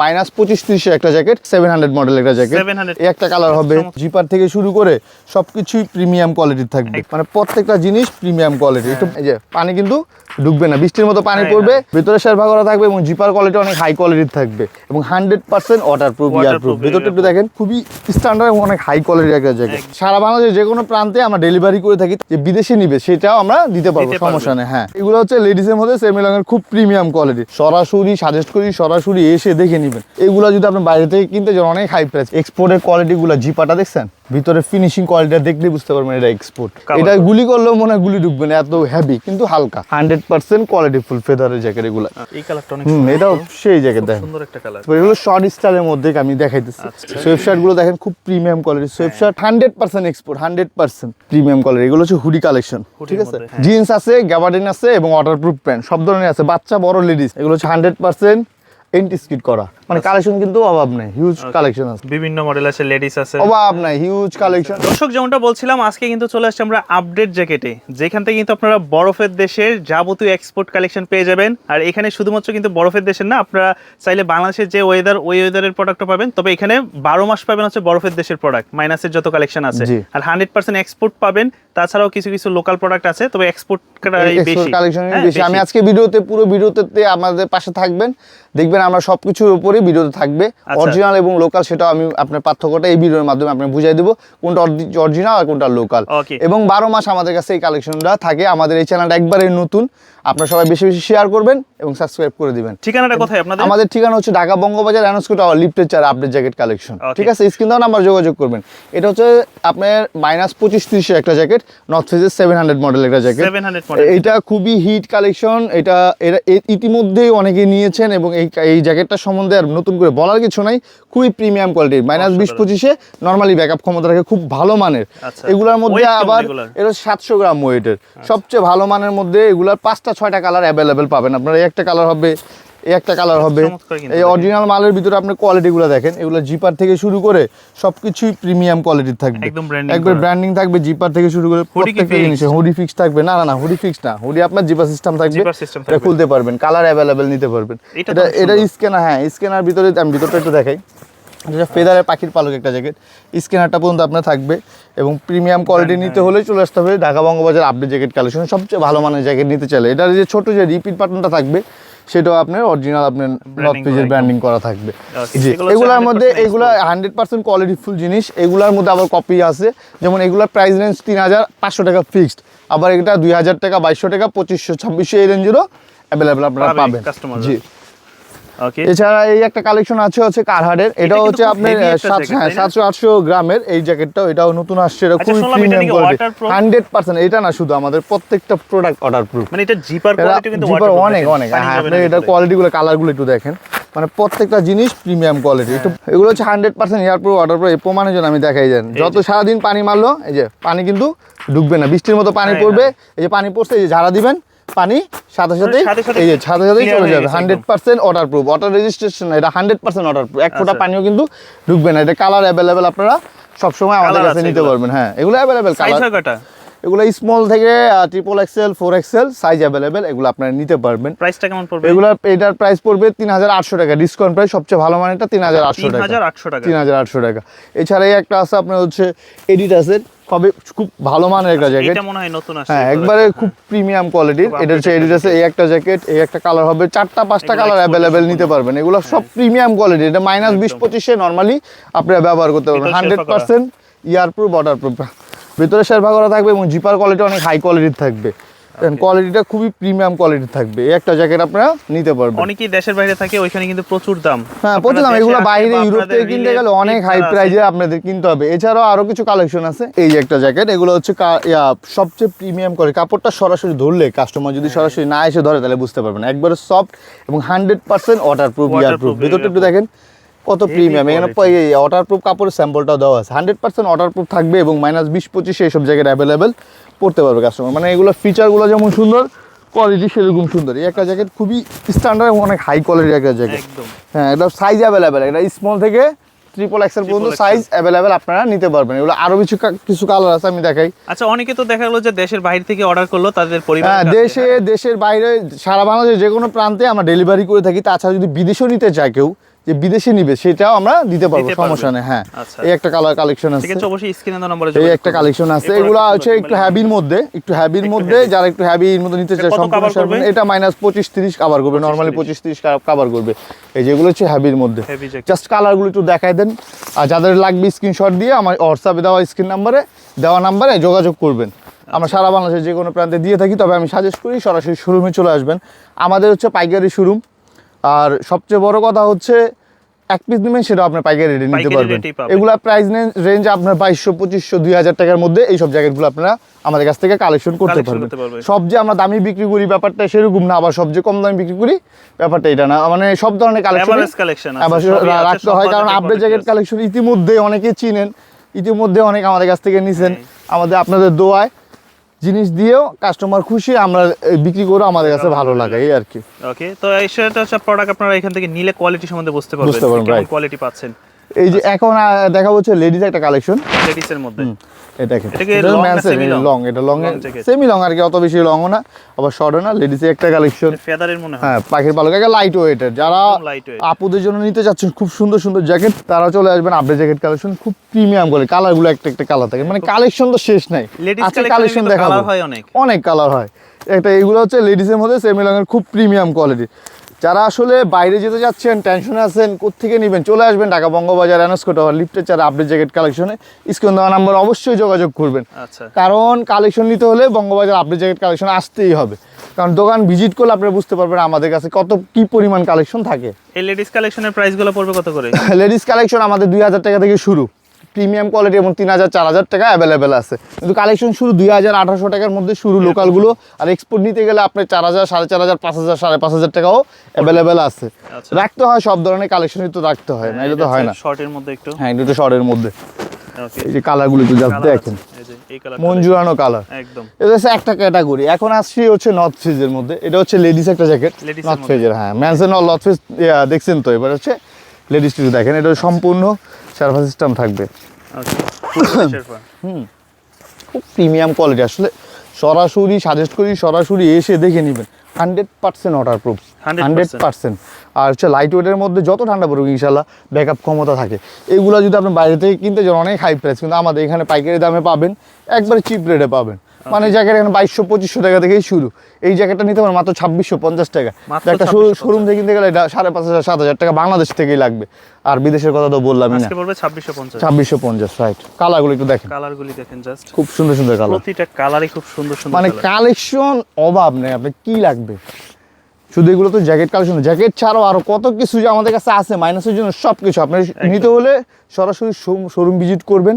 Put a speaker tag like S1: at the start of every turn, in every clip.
S1: Minus পঁচিশ ত্রিশে একটা জ্যাকেট সেভেন হান্ড্রেড মডেল একটা জ্যাকেট
S2: 700
S1: একটা কালার হবে জিপার থেকে শুরু করে সবকিছুই প্রিমিয়াম কোয়ালিটির থাকবে। মানে প্রত্যেকটা জিনিস প্রিমিয়াম কোয়ালিটি একটু এই যে পানি কিন্তু ঢুকবে না বৃষ্টির মতো পানি
S2: হ্যাঁ,
S1: পড়বে ভিতরে শেরভা করা থাকবে এবং জিপার কোয়ালিটি অনেক হাই কোয়ালিটির থাকবে এবং hundred percent waterproof ear proof ভিতরটা একটু দেখেন খুবই স্ট্যান্ডার্ড এবং অনেক হাই কোয়ালিটির একটা জ্যাকেট সারা বাংলাদেশে যে কোনো প্রান্তে আমরা ডেলিভারি করে থাকি যে বিদেশে নিবে সেটাও আমরা দিতে পারব সমস্যা নেই হ্যাঁ। এগুলো হচ্ছে লেডিসের মধ্যে সেমিলং এর খুব প্রিমিয়াম কোয়ালিটি সরাসরি সাজেস্ট করি সরাসরি এসে দেখে নেবেন। এগুলো যদি আপনি বাইরে থেকে কিনতে যান অনেক হাই প্রাইস এক্সপোর্টের কোয়ালিটিগুলো জিপাটা দেখছেন? ভিতরে ফিনিশিং কোয়ালিটিটা দেখলে বুঝতে পারবেন এটা এক্সপোর্ট এটা গুলি করলেও মনে হয় গুলি ঢুকবে না এত হেভি কিন্তু হালকা। হান্ড্রেড পার্সেন্ট কোয়ালিটি ফুল ফেদারের জ্যাকেট এগুলো।
S2: এই কালারটা অনেক সুন্দর।
S1: এটাও সেই জ্যাকেট দেখেন।
S2: সুন্দর একটা কালার
S1: তো এগুলো শর্ট স্টাইলের মধ্যে আমি দেখাইতেছি।
S2: আচ্ছা।
S1: সোয়েব শার্টগুলো দেখেন খুব premium quality sweatshirt hundred percent export hundred percent premium quality এগুলো হচ্ছে হুডি কালেকশন ঠিক আছে?
S2: হ্যাঁ।
S1: জিন্স আছে গ্যাবার্ডিন আছে এবং ওয়াটারপ্রুফ প্যান্ট সব ধরনের আছে। বাচ্চা বড় লেডিস এগুলো হচ্ছে হান্ড্রেড পার্সেন্ট এন্টি স্কিট করা। মানে। কালেকশন কিন্তু অভাব নেই হিউজ কালেকশন আছে।
S2: বিভিন্ন মডেল আছে লেডিস আছে।
S1: অভাব নাই হিউজ কালেকশন
S2: দর্শক যেমনটা বলছিলাম আজকে কিন্তু চলে আসছে আমরা আপডেট জ্যাকেটে যেখান থেকে কিন্তু আপনারা বরফের দেশের যাবতীয় এক্সপোর্ট কালেকশন পেয়ে যাবেন। আর এখানে শুধুমাত্র কিন্তু বরফের দেশের না আপনারা চাইলে বাংলাদেশের যে ওয়েদার ওই ওয়েদারের প্রোডাক্টও পাবেন। তবে এখানে বারো মাস পাবেন হচ্ছে বরফের দেশের প্রোডাক্ট মাইনাসের যত কালেকশন আছে। আর হান্ড্রেড পার্সেন্ট এক্সপোর্ট পাবেন তাছাড়াও কিছু কিছু লোকাল প্রোডাক্ট আছে তবে এক্সপোর্ট
S1: কালেকশন
S2: হ্যাঁ,
S1: বেশি। আমি আজকে ভিডিওতে পুরো ভিডিওতে আমাদের পাশে থাকবেন। দেখবেন আমরা সবকিছুর উপরেই ভিডিওতে থাকবে
S2: আচ্ছা।
S1: অরিজিনাল এবং লোকাল সেটা আমি আপনার পার্থক্যটা এই ভিডিওর মাধ্যমে আপনি বুঝাই দেবো কোনটা অরিজিনাল আর কোনটা লোকাল এবং বারো মাস আমাদের কাছে এই কালেকশনটা থাকে আমাদের এই চ্যানেলটা একবারে নতুন। আপনারা সবাই বেশি বেশি শেয়ার করবেন। এবং সাবস্ক্রাইব করে দিবেন।
S2: ঠিকানাটা কোথায় আপনাদের?
S1: আমাদের ঠিকানা হচ্ছে ঢাকা বঙ্গবাজার অ্যানোস্কো টাওয়ার লিফটের চার আপডেট জ্যাকেট কালেকশন. ঠিক আছে? স্ক্রিন দাও নাম্বার যোগাযোগ করবেন। এটা হচ্ছে আপনার মাইনাস পঁচিশ ত্রিশে একটা জ্যাকেট নর্থ ফেজের সেভেন হান্ড্রেড মডেল একটা জ্যাকেট
S2: 700 মডেল
S1: এটা খুবই হিট কালেকশন এটা এরা ইতিমধ্যেই অনেকে নিয়েছেন এবং এই এই জ্যাকেটটা সম্বন্ধে আর নতুন করে বলার কিছু নাই। খুবই প্রিমিয়াম কোয়ালিটির মাইনাস বিশ পঁচিশে নর্মালি ব্যাকআপ ক্ষমতা রাখে খুব ভালো মানের।
S2: আচ্ছা।
S1: এগুলোর মধ্যে আবার? এটা সাতশো গ্রাম ওয়েটের সবচেয়ে ভালো মানের মধ্যে এগুলার পাঁচটা ছয়টা কালার অ্যাভেলেবেল পাবেন। আপনারা এই একটা কালার হবে এই একটা কালার হবে। এই অরিজিনাল মালের ভিতরে আপনি কোয়ালিটিগুলো দেখেন এগুলো জিপার থেকে শুরু করে সবকিছুই প্রিমিয়াম কোয়ালিটির থাকবে। একবার। ব্র্যান্ডিং থাকবে জিপার থেকে শুরু করে প্রত্যেকটা জিনিস হুডি ফিক্স থাকবে। না না না হুডি ফিক্স না। হুডি আপনার জিপার সিস্টেম থাকবে এটা খুলতে পারবেন কালার অ্যাভেলেবেল নিতে পারবেন।
S2: এটা
S1: এটা স্ক্যানার হ্যাঁ স্ক্যানার ভিতরে আমি ভিতরটা একটু দেখাই। এটা ফেদারের পাখির পালক একটা জ্যাকেট। স্ক্যানারটা পর্যন্ত আপনার থাকবে এবং প্রিমিয়াম কোয়ালিটি নিতে হলে চলে আসতে হবে Dhaka Bangabazar update jacket collection সবচেয়ে ভালো মানের জ্যাকেট নিতে চাইলে। এটার যে ছোট যে রিপিট বাটনটা থাকবে সেটাও আপনার অরিজিনাল আপনার নর্থ পেজের ব্র্যান্ডিং করা থাকবে। জি এগুলোর মধ্যে। এগুলো হান্ড্রেড পার্সেন্ট কোয়ালিটিফুল জিনিস। এগুলোর মধ্যে আবার কপি আছে। যেমন এগুলোর প্রাইস রেঞ্জ তিন হাজার পাঁচশো টাকা ফিক্সড আবার এটা দুই হাজার টাকা বাইশশো টাকা পঁচিশশো ছাব্বিশশো এই রেঞ্জেরও অ্যাভেলেবেল আপনারা পাবেন জি। এছাড়া এই একটা কালেকশন আছে হচ্ছে কারহারের এটা হচ্ছে আপনার সাতশো হ্যাঁ? সাতশো আটশো গ্রামের এই জ্যাকেটটাও এটাও নতুন আসছে এটা
S2: আচ্ছা,
S1: খুবই প্রিমিয়াম কোয়ালিটি হান্ড্রেড পার্সেন্ট এটা না শুধু আমাদের প্রত্যেকটা প্রোডাক্ট অর্ডার প্রুফ
S2: মানে এটা জিপার কোয়ালিটি কিন্তু
S1: জিপার অনেক অনেক। হ্যাঁ আপনি
S2: না
S1: এটা
S2: ভিতরে।
S1: কোয়ালিটিগুলো কালারগুলো একটু দেখেন। মানে প্রত্যেকটা জিনিস প্রিমিয়াম কোয়ালিটি একটু এগুলো হচ্ছে hundred percent air pro water pro এই প্রমাণের জন্য আমি দেখাই যান যত সারাদিন পানি মারলো এই যে পানি কিন্তু ঢুকবে না বৃষ্টির মতো পানি
S2: হ্যাঁ,
S1: পড়বে এই যে পানি পড়ছে এই যে ঝাড়া দিবেন পানি সাথে সাথে এই যে সাথে সাথেই চলে যাবে। Hundred percent waterproof water registration এটা হান্ড্রেড পার্সেন্ট ওয়াটার প্রুফ এক ফোঁটা
S2: আচ্ছা।
S1: পানিও কিন্তু ঢুকবে না। এটা কালার অ্যাভেলেবেল আপনারা সবসময় আমাদের কাছে নিতে পারবেন। হ্যাঁ এগুলো অ্যাভেলেবেল কালার এগুলো স্মল থেকে triple XL four XL size available এগুলো আপনারা নিতে পারবেন।
S2: প্রাইসটা কেমন পড়বে?
S1: এগুলো এটার প্রাইস পড়বে তিন হাজার আটশো টাকা। ডিসকাউন্ট প্রাইস সবচেয়ে ভালো মানেটা তিন হাজার আটশো টাকা।
S2: 3800 টাকা।
S1: তিন হাজার আটশো টাকা। এছাড়া এই একটা আছে আপনার হচ্ছে এডিডাসের কবে খুব ভালো মানের একটা জ্যাকেট
S2: এটা মনে হয় নতুন আসছে।
S1: হ্যাঁ একবারে খুব প্রিমিয়াম কোয়ালিটির এটা হচ্ছে এডিডাসের এই একটা জ্যাকেট এই একটা কালার হবে। চারটা পাঁচটা কালার অ্যাভেলেবেল নিতে পারবেন। এগুলো সব প্রিমিয়াম কোয়ালিটি এটা মাইনাস বিশ পঁচিশে নর্মালি আপনারা ব্যবহার করতে পারবেন। হান্ড্রেড পার্সেন্ট ইয়ারপ্রুফ ওয়াটারপ্রুফ ভেতরে প্রুফ ভিতরে শেরভা করা থাকবে এবং জিপার কোয়ালিটি অনেক হাই কোয়ালিটির থাকবে। কোয়ালিটিটা খুবই প্রিমিয়াম কোয়ালিটি থাকবে। এই একটা জ্যাকেট আপনারা নিতে পারবেন।
S2: অনেকেই দেশের বাইরে থাকে ওইখানে কিন্তু প্রচুর দাম।
S1: হ্যাঁ প্রচুর দাম। এগুলো বাইরে ইউরোপ থেকে কিনতে গেলে অনেক হাই প্রাইজে আপনাদের কিনতে হবে। এছাড়াও আরও কিছু কালেকশন আছে। এই যে একটা জ্যাকেট এগুলো হচ্ছে সবচেয়ে প্রিমিয়াম করে কাপড়টা সরাসরি ধরলে কাস্টমার যদি
S2: হ্যাঁ।
S1: সরাসরি না এসে ধরে তাহলে বুঝতে পারবেন একবারে সফট এবং hundred percent waterproof ear proof ভিতরটা একটু দেখেন। কত প্রিমিয়াম এখানে
S2: quality।
S1: ওয়াটার প্রুফ কাপড়ের স্যাম্পলটাও দেওয়া আছে। হান্ড্রেড পার্সেন্ট ওয়াটার প্রুফ থাকবে এবং মাইনাস বিশ পঁচিশে এইসব জায়গায় অ্যাভেলেবেল পড়তে পারবে কাস্টমার মানে এগুলো ফিচারগুলো যেমন সুন্দর কোয়ালিটি সেরকম সুন্দর। এই একটা জ্যাকেট খুবই স্ট্যান্ডার্ড এবং অনেক হাই কোয়ালিটির একটা জ্যাকেট হ্যাঁ এটা সাইজ অ্যাভেলেবেল এটা স্মল থেকে ট্রিপল এক্সেল পর্যন্ত সাইজ অ্যাভেলেবেল আপনারা নিতে পারবেন। এগুলো আরও কিছু কিছু কালার আছে আমি দেখাই।
S2: আচ্ছা অনেকে তো দেখা গেলো যে দেশের বাইরে থেকে অর্ডার করল তাদের পরিবার
S1: হ্যাঁ দেশে দেশের বাইরে সারা বাংলাদেশের যে কোনো প্রান্তে আমরা ডেলিভারি করে থাকি। তাছাড়া যদি বিদেশেও নিতে চায় কেউ যে বিদেশি নিবে সেটাও আমরা দিতে পারব সমস্যা নেই হ্যাঁ।
S2: আচ্ছা।
S1: এই একটা কালার কালেকশন আছে।
S2: ঠিক অবশ্যই স্ক্রিনে দেওয়া নম্বরে
S1: এই একটা কালেকশন আছে। এগুলো হচ্ছে একটু হ্যাভির মধ্যে একটু হ্যাভির মধ্যে যারা একটু হ্যাভির মধ্যে নিতে চায় সম্পূর্ণ
S2: করবে?
S1: এটা মাইনাস পঁচিশ তিরিশ কাভার করবে। নর্মালি
S2: 30
S1: পঁচিশ তিরিশ কাভার করবে। এই যেগুলো হচ্ছে হ্যাভির মধ্যে। জাস্ট কালারগুলো একটু দেখাই দেন। আর যাদের লাগবে স্ক্রিনশট দিয়ে আমার হোয়াটসঅ্যাপে দেওয়া স্ক্রিন নাম্বারে দেওয়া নাম্বারে যোগাযোগ করবেন। আমরা সারা বাংলাদেশের যে কোনো প্রান্তে দিয়ে থাকি তবে আমি সাজেস্ট করি সরাসরি শোরুমে চলে আসবেন। আমাদের হচ্ছে পাইকারি শোরুম আর সবচেয়ে বড় কথা হচ্ছে এক পিস নেবেন সেটা আপনার পাইকারি রেটে নিতে পারবেন। এগুলা প্রাইস রেঞ্জ আপনার বাইশশো পঁচিশশো দুই হাজার টাকার মধ্যে এই সব জ্যাকেটগুলো আপনারা আমাদের কাছ থেকে কালেকশন করতে পারবেন। সব যে আমরা দামি বিক্রি করি ব্যাপারটা সেরকম না আবার সবচেয়ে কম দামে বিক্রি করি ব্যাপারটা এটা না। মানে সব ধরনের কালেকশন রাখতে হয়। কারণ আপডেট জ্যাকেট কালেকশন ইতিমধ্যে অনেকে চিনেন ইতিমধ্যে অনেক আমাদের কাছ থেকে নিছেন। আমাদের আপনাদের দোয়ায় জিনিস দিয়েও কাস্টমার খুশি আমরা বিক্রি করে আমাদের কাছে ভালো লাগে এই আর কি।
S2: ওকে তো এই সেটা হচ্ছে প্রোডাক্ট আপনারা এখান থেকে নিলে কোয়ালিটি সম্বন্ধে বুঝতে পারবেন
S1: বুঝতে পারবেন,
S2: কোয়ালিটি পাচ্ছেন।
S1: এই যে এখন আহ, দেখা হচ্ছে লেডিস একটা কালেকশন
S2: লেডিস এর মধ্যে। এটা?
S1: লং এটা লং সেমি লং আর কি অত বেশি লংও না আবার শর্টও না লেডিসের একটা কালেকশন
S2: ফেদারের মনে হয়।
S1: হ্যাঁ পাখির পালক একটা লাইট ওয়েটের যারা আপুদের জন্য নিতে চাচ্ছেন খুব সুন্দর সুন্দর জ্যাকেট তারা চলে আসবেন আপডেট জ্যাকেট কালেকশন খুব প্রিমিয়াম করে কালারগুলো একটা একটা কালার থাকে। মানে কালেকশন তো শেষ নাই। আজকে
S2: কালেকশন
S1: দেখাবো।
S2: অনেক।
S1: কালার হয়। একটা এগুলো হচ্ছে লেডিসের মধ্যে সেমি লংয়ের খুব প্রিমিয়াম কোয়ালিটি যারা আসলে বাইরে যেতে যাচ্ছেন টেনশনে আছেন কোথেকে নেবেন চলে আসবেন ঢাকা বঙ্গবাজার অ্যানাস্কো টাওয়ার লিফটের চার আপডেট জ্যাকেট কালেকশনে স্ক্রিন দেওয়া নাম্বার অবশ্যই যোগাযোগ করবেন।
S2: আচ্ছা।
S1: কারণ কালেকশন নিতে হলে বঙ্গবাজার আপডেট জ্যাকেট কালেকশন আসতেই হবে। কারণ দোকান ভিজিট করলে আপনারা বুঝতে পারবেন আমাদের কাছে কত কি পরিমাণ কালেকশন থাকে।
S2: এই লেডিস কালেকশনের প্রাইসগুলো পড়বে কত করে?
S1: লেডিস কালেকশন আমাদের দুই হাজার টাকা থেকে শুরু। প্রিমিয়াম কোয়ালিটি এবং তিন হাজার চার হাজার টাকা অ্যাভেলেবেল আছে। কিন্তু কালেকশন শুরু দুই হাজার আঠারোশো টাকার মধ্যে শুরু লোকালগুলো আর এক্সপোর্ট নিতে গেলে আপনার চার হাজার সাড়ে চার হাজার পাঁচ হাজার সাড়ে পাঁচ হাজার টাকাও অ্যাভেলেবেল আছে।
S2: আচ্ছা।
S1: রাখতে হয় সব ধরনের কালেকশনই তো রাখতে হয় না এটা তো হয় না।
S2: শর্টের মধ্যে একটু?
S1: হ্যাঁ তো শর্টের মধ্যে। এই যে কালারগুলো একটু জাস্ট দেখেন।
S2: এই কালার একদম।
S1: এটা হচ্ছে একটা ক্যাটাগরি এখন আসছি হচ্ছে নর্থ ফেজের মধ্যে। এটা হচ্ছে লেডিস একটা জ্যাকেট নর্থ ফেজের হ্যাঁ। ম্যানসেন নর্থ ফেজ দেখছেন তো এবার হচ্ছে লেডিস টিস্যু দেখেন। এটা সম্পূর্ণ সার্ভার সিস্টেম থাকবে।
S2: হুম
S1: খুব প্রিমিয়াম কোয়ালিটি আসলে সরাসরি সাজেস্ট করি সরাসরি এসে দেখে নেবেন। Hundred percent order proof
S2: 100%
S1: hundred percent আর হচ্ছে লাইট ওয়েটের মধ্যে যত ঠান্ডা পড়ুক ইনশাল্লাহ ব্যাকআপ ক্ষমতা থাকে। এগুলো যদি আপনি বাইরে থেকে কিনতে যান অনেক হাই প্রাইস কিন্তু আমাদের এখানে পাইকারি দামে পাবেন একবারে চিপ রেটে পাবেন। মানে জ্যাকেট এখানে বাইশশো পঁচিশশো টাকা থেকেই শুরু। এই জ্যাকেটটা নিতে পারেন মাত্র ছাব্বিশশো পঞ্চাশ টাকা। একটা শোরুম থেকে কিনতে গেলে সাড়ে পাঁচ হাজার সাত হাজার টাকা বাংলাদেশ থেকেই লাগবে। আর বিদেশের কথা তো বললামই না।
S2: পড়বে 2650
S1: ছাব্বিশশো পঞ্চাশ রাইট কালারগুলো একটু দেখেন।
S2: কালারগুলি দেখেন জাস্ট
S1: খুব সুন্দর সুন্দর কালার
S2: প্রতিটা কালারই খুব সুন্দর সুন্দর
S1: মানে কালেকশন অভাব নেই আপনি কি লাগবে? শুধু এগুলো তো জ্যাকেট কালেকশন জ্যাকেট ছাড়াও আরও কত কিছু যে আমাদের কাছে আছে মাইনাসের জন্য সব কিছু আপনার নিতে হলে সরাসরি শোরুম ভিজিট করবেন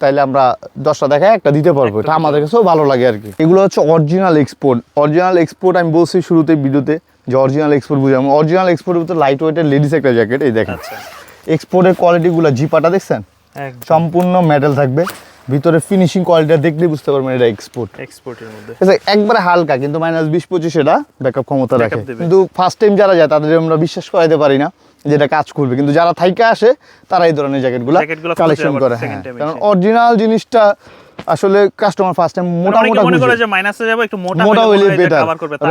S1: তাইলে আমরা দশটা দেখায় একটা দিতে পারব। এটা আমাদের কাছেও ভালো লাগে আর কি। এগুলো হচ্ছে অরিজিনাল এক্সপোর্ট অরিজিনাল এক্সপোর্ট আমি বলছি শুরুতে ভিডিওতে যে অরিজিনাল এক্সপোর্ট বুঝলাম অরিজিনাল এক্সপোর্টের ভিতরে লাইট ওয়েটের লেডিস একটা জ্যাকেট এই দেখেন।
S2: আচ্ছা।
S1: এক্সপোর্টের কোয়ালিটিগুলো জিপাটা দেখছেন? সম্পূর্ণ মেটাল থাকবে। ভিতরে ফিনিশিং কোয়ালিটিটা দেখলে বুঝতে পারবেন এটা এক্সপোর্ট
S2: এক্সপোর্টের মধ্যে।
S1: একবারে হালকা কিন্তু মাইনাস বিশ পঁচিশ এটা ব্যাকআপ ক্ষমতা রাখে। কিন্তু ফার্স্ট টাইম যারা যায় তাদের আমরা বিশ্বাস করাইতে পারি না যে এটা কাজ করবে। কিন্তু যারা থাইকা আসে তারা এই ধরনের জ্যাকেটগুলো কালেকশন করে হ্যাঁ। কারণ অরিজিনাল জিনিসটা আসলে কাস্টমার ফার্স্ট টাইম মোটা মোটা
S2: মনে করে যে মাইনাসে যাবে একটু মোটা
S1: মোটা হইলে বেটার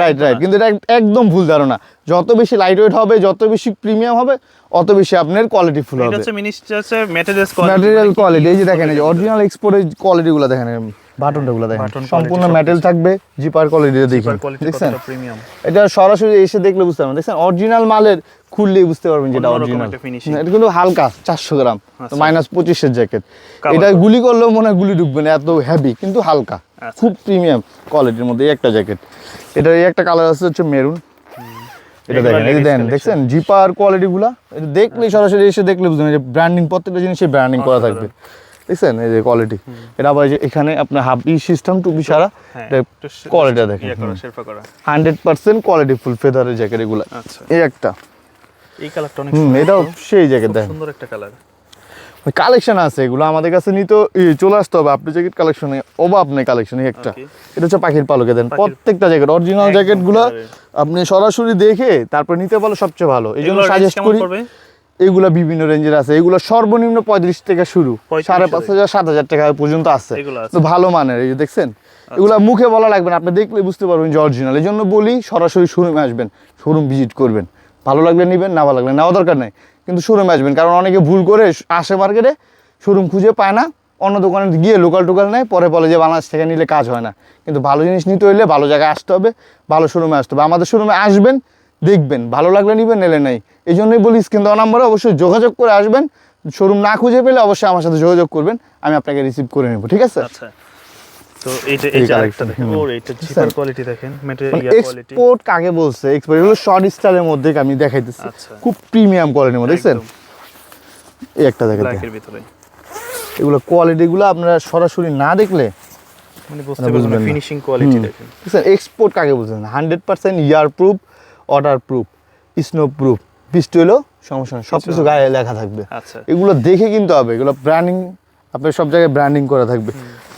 S1: রাইট রাইট কিন্তু এটা একদম ভুল ধারণা। যত বেশি লাইট ওয়েট হবে যত বেশি প্রিমিয়াম হবে অত বেশি আপনার কোয়ালিটি ফুল
S2: এটা
S1: হবে।
S2: হচ্ছে মিনিস্টার হচ্ছে ম্যাটেরিয়ালস কোয়ালিটি
S1: ম্যাটেরিয়াল কোয়ালিটি এই যে দেখেন এই যে অরিজিনাল এক্সপোর্টের কোয়ালিটিগুলো দেখেন বাটনটা গুলো দেখেন। সম্পূর্ণ মেটেল থাকবে জিপার কোয়ালিটি দেখেন। দেখছেন? এটা সরাসরি এসে দেখলে বুঝতে পারবেন। দেখছেন? অরিজিনাল মালের খুললেই বুঝতে পারবেন যেটা অরিজিনাল এটা কিন্তু হালকা চারশো গ্রাম
S2: আচ্ছা।
S1: মাইনাস পঁচিশের জ্যাকেট এটা গুলি করলেও মনে হয় গুলি ঢুকবে না এত হেভি কিন্তু হালকা।
S2: আচ্ছা।
S1: খুব প্রিমিয়াম কোয়ালিটির মধ্যে একটা জ্যাকেট এটা এই একটা কালার আছে হচ্ছে মেরুন এটা দেখেন এই দেখেন দেখছেন? জিপার কোয়ালিটি গুলা? এটা দেখলে সরাসরি এসে দেখলে বুঝবেন যে ব্র্যান্ডিং প্রত্যেকটা জিনিসে ব্র্যান্ডিং করা থাকবে। দেখছেন? এই যে কোয়ালিটি এটা আবার এখানে আপনার হাফি সিস্টেম টুপি সারা
S2: হ্যাঁ
S1: কোয়ালিটি দেখেন
S2: ইয়ে করা
S1: হান্ড্রেড পার্সেন্ট কোয়ালিটি ফুল ফেদারের জ্যাকেট এগুলা।
S2: আচ্ছা।
S1: এই একটা।
S2: এই কালারটা অনেক
S1: এটাও সেই জ্যাকেট দেখেন
S2: সুন্দর একটা কালার।
S1: কালেকশন আছে এগুলো আমাদের কাছে নিতে চলে আসতে হবে। আপনি জ্যাকেট কালেকশনে অভাব নেই কালেকশনে একটা। এটা হচ্ছে পাখির পালকে দেন। প্রত্যেকটা জ্যাকেট অরিজিনাল
S2: একদম
S1: জ্যাকেটগুলো
S2: colour-এর।
S1: আপনি সরাসরি দেখে তারপর নিতে পারলে সবচেয়ে ভালো। এই জন্য সাজেস্ট করি এগুলো বিভিন্ন রেঞ্জের আছে। এগুলো সর্বনিম্ন পঁয়ত্রিশ থেকে শুরু। সাড়ে পাঁচ হাজার সাত হাজার টাকা পর্যন্ত আছে।
S2: আছে।
S1: তো ভালো মানের এই যে দেখছেন? এগুলো মুখে বলা লাগবে না। আপনি দেখলে বুঝতে পারবেন যে অরিজিনাল এই জন্য বলি সরাসরি শোরুমে আসবেন শোরুম ভিজিট করবেন। ভালো লাগলে নেবেন, না ভালো লাগলে নেওয়া দরকার নেই। কিন্তু শোরুমে আসবেন, কারণ অনেকে ভুল করে আসে মার্কেটে শোরুম খুঁজে পায় না। অন্য দোকানে গিয়ে লোকাল টোকাল নেয়, পরে বলে যে বাংলাদেশ থেকে নিলে কাজ হয় না। কিন্তু ভালো জিনিস নিতে হলে ভালো জায়গায় আসতে হবে, ভালো শোরুমে আসতে হবে। আমাদের শোরুমে আসবেন, দেখবেন, ভালো লাগলে নিবেন, নেলে নেই। এই জন্যই বলি, স্ক্রিন দেওয়া নাম্বারে অবশ্যই যোগাযোগ করে আসবেন। শোরুম না খুঁজে পেলে অবশ্যই আমার সাথে যোগাযোগ করবেন, আমি আপনাকে রিসিভ করে নেব, ঠিক আছে?
S2: আচ্ছা। তো এইটা
S1: এই
S2: এই আরেকটা দেখেন। ওর এইটা জিপার কোয়ালিটি দেখেন মেটেরিয়াল
S1: মানে
S2: কোয়ালিটি
S1: এক্সপোর্ট কাকে বলছে? এক্সপোর্ট এগুলো শর্ট স্টাইলের মধ্যে আমি দেখাইতেছি।
S2: আচ্ছা।
S1: খুব প্রিমিয়াম কোয়ালিটির মধ্যে দেখছেন? এই একটা দেখেন
S2: ব্ল্যাকের ভিতরে।
S1: এগুলো কোয়ালিটিগুলো আপনারা সরাসরি না দেখলে
S2: মানে বুঝতে
S1: মানে
S2: পারবেন ফিনিশিং কোয়ালিটি। দেখেন।
S1: এক্সপোর্ট কাকে বলছেন? Hundred percent ear proof waterproof snowproof বৃষ্টি হলেও সমস্যা সব কিছু গায়ে লেখা থাকবে।
S2: আচ্ছা।
S1: এগুলো দেখে কিনতে হবে এগুলো ব্র্যান্ডিং আপনার সব জায়গায় ব্র্যান্ডিং করা থাকবে।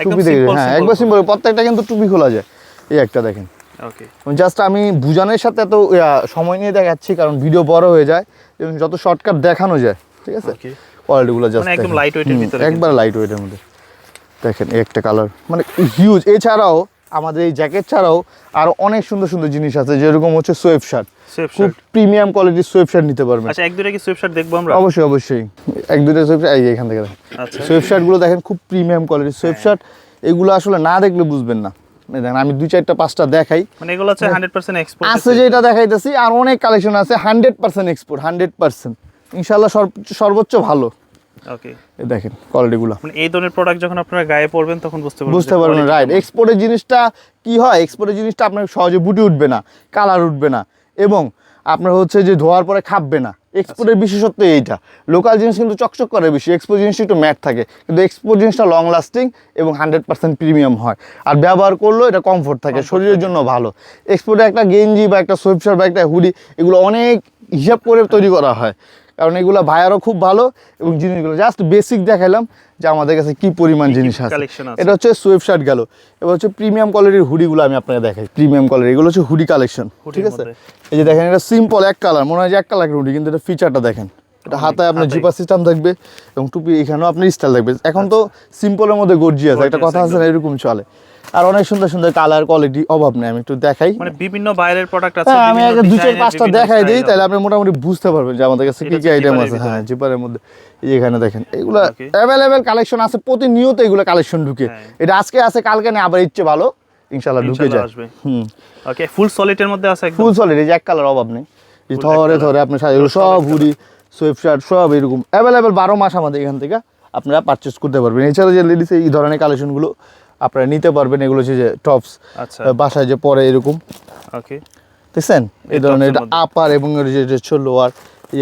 S1: টুপি দেখে হ্যাঁ একবার সিম্পল প্রত্যেকটা কিন্তু টুপি খোলা যায়। এই একটা দেখেন।
S2: ওকে
S1: জাস্ট আমি বুঝানোর সাথে এত সময় নিয়ে দেখাচ্ছি কারণ ভিডিও বড় হয়ে যায় এবং যত শর্টকাট দেখানো যায় ঠিক আছে? কোয়ালিটিগুলো জাস্ট
S2: মানে একদম লাইট ওয়েটের ভিতরে
S1: একবার লাইট ওয়েটের মধ্যে। দেখেন এই একটা কালার মানে হিউজ এছাড়াও আমাদের এই জ্যাকেট ছাড়াও আরও অনেক সুন্দর সুন্দর জিনিস আছে যেরকম হচ্ছে সোয়েব শার্ট খুব প্রিমিয়াম কোয়ালিটির সোয়েব শার্ট নিতে পারবেন।
S2: আচ্ছা এক দুইটা কি সুইফট শার্ট দেখব আমরা?
S1: অবশ্যই অবশ্যই। এক দুটো সোয়েব এই এখান থেকে দেখেন।
S2: আচ্ছা।
S1: সোয়েব শার্টগুলো দেখেন খুব প্রিমিয়াম কোয়ালিটির সোয়েব শার্ট এগুলো আসলে না দেখলে বুঝবেন না। দেখেন আমি দুই চারটা পাঁচটা দেখাই।
S2: মানে এগুলো হচ্ছে হান্ড্রেড পার্সেন্ট এক্সপোর্ট
S1: আছে যেটা দেখাইতেছি আর অনেক কালেকশন আছে hundred percent export hundred percent ইনশাল্লাহ সর্বোচ্চ সর্বোচ্চ ভালো।
S2: ওকে
S1: দেখেন কোয়ালিটিগুলো
S2: মানে এই ধরনের প্রোডাক্ট যখন আপনারা গায়ে পরবেন তখন বুঝতে পারবেন
S1: বুঝতে পারবেন রাইট এক্সপোর্টের জিনিসটা কি হয়? এক্সপোর্টের জিনিসটা আপনার সহজে বুটি উঠবে না কালার উঠবে না। এবং আপনার হচ্ছে যে ধোয়ার পরে খাববে না। এক্সপোর্টের বিশেষত্ব এইটা। লোকাল জিনিস কিন্তু চকচক করে বেশি। এক্সপোর্ট জিনিসটা একটু ম্যাট থাকে। কিন্তু এক্সপোর্ট জিনিসটা লং লাস্টিং এবং হান্ড্রেড পার্সেন্ট প্রিমিয়াম হয়। আর ব্যবহার করলেও এটা কমফোর্ট থাকে শরীরের জন্য ভালো। এক্সপোর্টে একটা গেঞ্জি বা একটা সোয়েবশার্ট বা একটা হুডি এগুলো অনেক হিসাব করে তৈরি করা হয়। কারণ এগুলো ভাইয়ারও খুব ভালো এবং জিনিসগুলো জাস্ট বেসিক দেখাইলাম যে আমাদের কাছে কি পরিমাণ জিনিস আছে। এটা হচ্ছে সোয়েব শার্ট গেল। এবার হচ্ছে প্রিমিয়াম কোয়ালিটির হুডিগুলো আমি আপনাকে দেখাই। প্রিমিয়াম কোয়ালিটি এগুলো হচ্ছে হুডি কালেকশন ঠিক আছে? এই যে দেখেন এটা সিম্পল এক কালার মনে হয় যে এক কালারের হুডি কিন্তু এটা ফিচারটা দেখেন। এটা হাতায় আপনার। জিপার সিস্টেম থাকবে এবং টুপি এখানেও আপনার স্টাইল থাকবে। এখন তো সিম্পলের মধ্যে গর্জি আছে একটা কথা আছে না এরকম চলে। আর অনেক সুন্দর সুন্দর কালার কোয়ালিটি অভাব নেই আমি একটু দেখাই।
S2: মানে বিভিন্ন বাইরের প্রোডাক্ট আছে
S1: হ্যাঁ আমি আগে দু চার পাঁচটা দেখাই দিই তাহলে আপনি মোটামুটি বুঝতে পারবেন যে আমাদের কাছে কি কি আইটেম আছে। হ্যাঁ জিপারের মধ্যে এখানে দেখেন এগুলো. অ্যাভেলেবেল কালেকশন আছে প্রতিনিয়ত এগুলো কালেকশন ঢুকে।
S2: হ্যাঁ।
S1: এটা আজকে আছে কালকে নেই আবার ইচ্ছে ভালো ইনশাল্লাহ ঢুকে
S2: ইনশাআল্লাহ
S1: যায়। হুম।
S2: ওকে ফুল সলিডের মধ্যে আছে একদম?
S1: ফুল সলিড এই যে এক কালার অভাব নেই। এই ধরে আপনার সাথে সব হুডি সোয়েব শার্ট সব এরকম। অ্যাভেলেবেল বারো মাস আমাদের এখান থেকে আপনারা পারচেস করতে পারবেন। এছাড়া যে লেডিস এই ধরনের কালেকশনগুলো আপনারা নিতে পারবেন এগুলো হচ্ছে যে টপস
S2: আচ্ছা।
S1: বাসায় যে পরে এরকম।
S2: ওকে
S1: দেখছেন? এই ধরনের এটা। আপার এবং এর যে যে হচ্ছে লোয়ার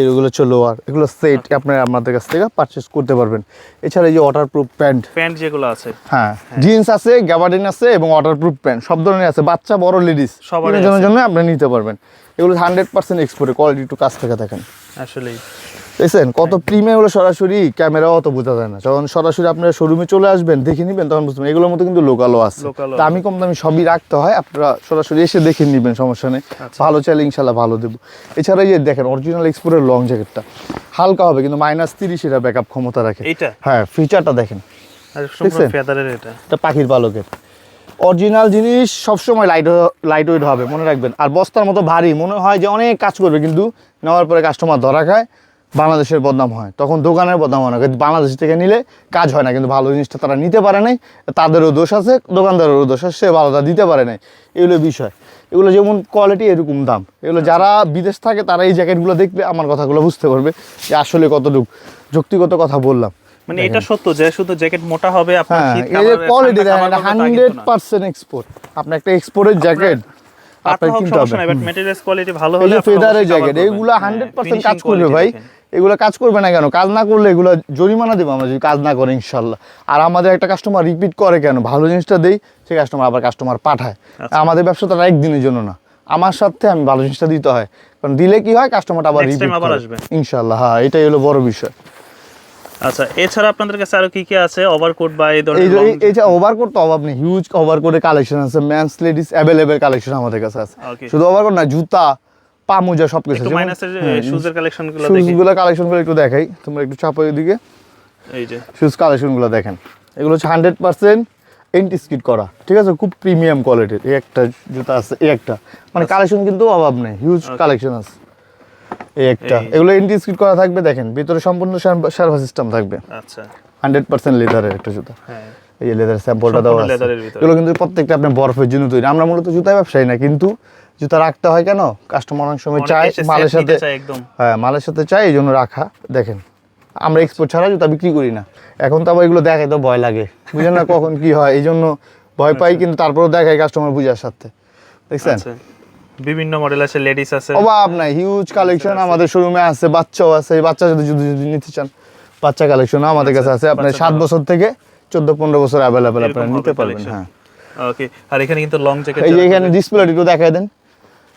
S1: এগুলো হচ্ছে লোয়ার এগুলো সেট আপনারা আমাদের কাছ থেকে পারচেস করতে পারবেন। এছাড়া এই যে ওয়াটারপ্রুফ প্যান্ট
S2: প্যান্ট যেগুলো আছে।
S1: হ্যাঁ জিন্স আছে গ্যাবার্ডিন আছে এবং ওয়াটারপ্রুফ প্যান্ট সব ধরনের আছে। বাচ্চা বড় লেডিস
S2: সবার।
S1: জন্য আপনি নিতে পারবেন। এগুলো হান্ড্রেড পার্সেন্ট এক্সপোর্টে কোয়ালিটি একটু কাছ থেকে দেখেন।
S2: আসলেই।
S1: দেখছেন? কত প্রিমিয়াম হলো সরাসরি ক্যামেরাও অত বোঝা যায় না। যখন সরাসরি আপনারা শোরুমে চলে আসবেন দেখে নেবেন তখন বুঝবেন এগুলোর মধ্যে কিন্তু লোকালও আছে। আমি কম দামি সবই রাখতে হয় আপনারা সরাসরি এসে দেখে নেবেন সমস্যা নেই।
S2: আচ্ছা।
S1: ভালো চাইলে ইনশাল্লাহ ভালো দেবো। এছাড়া এই যে দেখেন অরিজিনাল এক্সপোর্টের লং জ্যাকেটটা হালকা হবে কিন্তু মাইনাস তিরিশ এটা ব্যাকআপ ক্ষমতা রাখে। হ্যাঁ ফিচারটা দেখেন।
S2: এটা।
S1: পাখির পালকের। অরিজিনাল জিনিস সবসময় লাইট লাইট ওয়েট হবে মনে রাখবেন। আর বস্তার মতো ভারী মনে হয় যে অনেক কাজ করবে কিন্তু নেওয়ার পরে কাস্টমার ধরা খায়। বাংলাদেশের বদনাম হয়। তখন দোকানের বদনাম হয় না। কিন্তু বাংলাদেশ থেকে নিলে কাজ হয় না। কিন্তু ভালো জিনিসটা তারা নিতে পারে নাই। তাদেরও দোষ আছে দোকানদারেরও দোষ আছে সে ভালোটা দিতে পারে নাই। এগুলো বিষয়। এগুলো যেমন কোয়ালিটি এরকম দাম। এগুলো যারা বিদেশ থাকে তারা এই জ্যাকেটগুলো দেখবে আমার কথাগুলো বুঝতে পারবে যে আসলে কতটুকু। যুক্তিগত কথা বললাম।
S2: মানে এটা সত্য যে শুধু জ্যাকেট মোটা হবে আপনার
S1: হ্যাঁ কোয়ালিটি দেখেন
S2: কামড় করবে তা
S1: হান্ড্রেড
S2: কিন্তু না।
S1: পার্সেন্ট এক্সপোর্ট আপনি একটা এক্সপোর্টের জ্যাকেট আপনার কিনতে হবে।
S2: বাট ম্যাটেরিয়ালস কোয়ালিটি ভালো হলে
S1: ফেদারের জ্যাকেট। এগুলো
S2: হ্যাঁ,
S1: হান্ড্রেড পার্সেন্ট কাজ করবে ভাই। এগুলো কাজ করবে না কেন? কাজ না করলে এগুলো জরিমানা দেবো আমরা যদি কাজ না করে ইনশাল্লাহ। আর আমাদের একটা কাস্টমার রিপিট করে কেন? ভালো জিনিসটা দেই সেই কাস্টমার আবার কাস্টমার পাঠায়।
S2: আচ্ছা।
S1: আমাদের ব্যবসা তারা একদিনের জন্য না। আমার সাথে আমি ভালো জিনিসটা দিতে হয়। কারণ দিলে কি হয়? কাস্টমারটা আবার রিপিট
S2: আবার আসবে।
S1: ইনশাল্লাহ হ্যাঁ এটাই হলো বড় বিষয়।
S2: আচ্ছা এছাড়া আপনাদের কাছে আরও কি কি আছে? ওভারকোট বা এই ধরনের
S1: এই যে ওভার কোট তো অভাব নেই। হিউজ ওভার কোটের কালেকশন আছে। ম্যানস লেডিস অ্যাভেলেবেল কালেকশন আমাদের কাছে আছে। শুধু ওভার কোট না জুতা পা মোজা সব কিছু
S2: একটু মাইনাসের শুজের দেখি।
S1: দেখাই তোমরা একটু চাপো
S2: এই যে।
S1: শুজ দেখেন। এগুলো হচ্ছে হান্ড্রেড পার্সেন্ট করা ঠিক আছে? খুব প্রিমিয়াম কোয়ালিটির এই একটা জুতা আছে এই একটা। মানে কালেকশন কিন্তু অভাব নেই হিউজ কালেকশন আছে। এই একটা। এগুলো করা থাকবে দেখেন ভিতরে সম্পূর্ণ সিস্টেম থাকবে।
S2: আচ্ছা।
S1: হান্ড্রেড পার্সেন্ট লেদারের একটা জুতা।
S2: হ্যাঁ।
S1: এই লেদার স্যাম্পলটা দেওয়া আছে। এগুলো কিন্তু প্রত্যেকটা আপনার বরফের জন্য তৈরি। আমরা মূলত জুতা ব্যবসায়ী না কিন্তু জুতা রাখতে হয় কেন? কাস্টমার অনেক সময় চায় মালের সাথে হ্যাঁ মালের সাথে চাই এই জন্য রাখা। দেখেন আমরা এক্সপোর্ট ছাড়া জুতা বিক্রি করি না। এখন তো আবার এগুলো দেখাই তো ভয় লাগে। বুঝেন না কখন কি হয় এই জন্য ভয় পাই কিন্তু তারপরেও দেখাই কাস্টমার বুঝার সাথে। দেখছেন?
S2: আচ্ছা। বিভিন্ন মডেল আছে লেডিস আছে।
S1: অভাব নাই হিউজ কালেকশন আমাদের শোরুমে আছে বাচ্চাও আছে এই বাচ্চা যদি যদি যদি নিতে চান বাচ্চা কালেকশন আমাদের কাছে আছে। আপনার সাত বছর থেকে চোদ্দ পনেরো বছর অ্যাভেলেবেল আপনারা নিতে পারবেন হ্যাঁ।
S2: ওকে আর এখানে কিন্তু লং জ্যাকেট
S1: এই যে এখানে ডিসপ্লে একটু দেখাই দেন।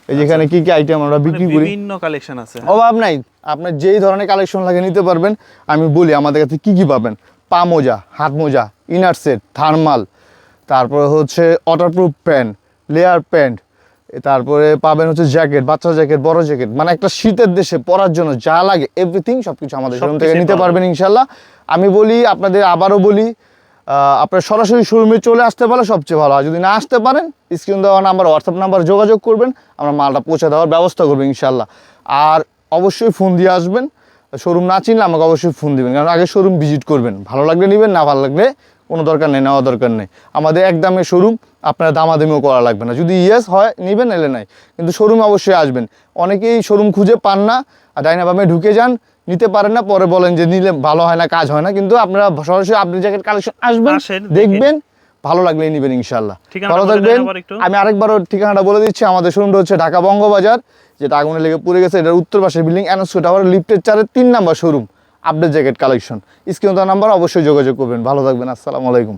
S1: এই যে এখানে কি কি আইটেম আমরা বিক্রি করি?
S2: বিভিন্ন কালেকশন আছে।
S1: অভাব নাই। আপনার যেই ধরনের কালেকশন লাগে নিতে পারবেন। আমি বলি আমাদের কাছে কি কি পাবেন? পা মোজা হাত মোজা ইনার সেট থার্মাল তারপরে হচ্ছে ওয়াটারপ্রুফ প্যান্ট লেয়ার প্যান্ট তারপরে পাবেন হচ্ছে জ্যাকেট বাচ্চা জ্যাকেট বড় জ্যাকেট মানে একটা শীতের দেশে পরার জন্য যা লাগে এভরিথিং সবকিছু আমাদের শোরুম থেকে নিতে পারবেন ইনশাল্লাহ। আমি বলি আপনাদের আবারও বলি আপনার সরাসরি শোরুমে চলে আসতে পারলে সবচেয়ে ভালো আর যদি না আসতে পারেন স্ক্রিন দেওয়া নাম্বার হোয়াটসঅ্যাপ নাম্বার যোগাযোগ করবেন, আমরা মালটা পৌঁছে দেওয়ার ব্যবস্থা করব ইনশাল্লাহ আর অবশ্যই ফোন দিয়ে আসবেন। শোরুম না চিনলে আমাকে অবশ্যই ফোন দিবেন, কারণ আগে শোরুম ভিজিট করবেন। ভালো লাগলে নেবেন, না ভালো লাগলে কোনো দরকার নেই নেওয়া দরকার নেই। আমাদের একদমে শোরুম, আপনার দামাদামিও করা লাগবে না। যদি ইয়েস হয়, নেবেন, এলে নাই। কিন্তু শোরুম অবশ্যই আসবেন। অনেকেই শোরুম খুঁজে পান না, আর ডাইনাবামে ঢুকে যান নিতে পারেন না পরে বলেন যে নিলে ভালো হয় না কাজ হয় না কিন্তু আপনারা সরাসরি আপনি জ্যাকেট কালেকশন আসবেন দেখবেন ভালো লাগলেই নেবেন ইনশাল্লাহ ভালো থাকবেন। আমি আরেকবারও ঠিকানাটা বলে দিচ্ছি আমাদের শোরুমটা হচ্ছে ঢাকা বঙ্গবাজার যেটা আগুনে লেগে পড়ে গেছে এটার উত্তর পাশের বিল্ডিং অ্যানোস্কো টাওয়ার লিফটের চারের তিন number showroom update jacket collection screen number অবশ্যই যোগাযোগ করবেন। ভালো থাকবেন আসসালামু আলাইকুম।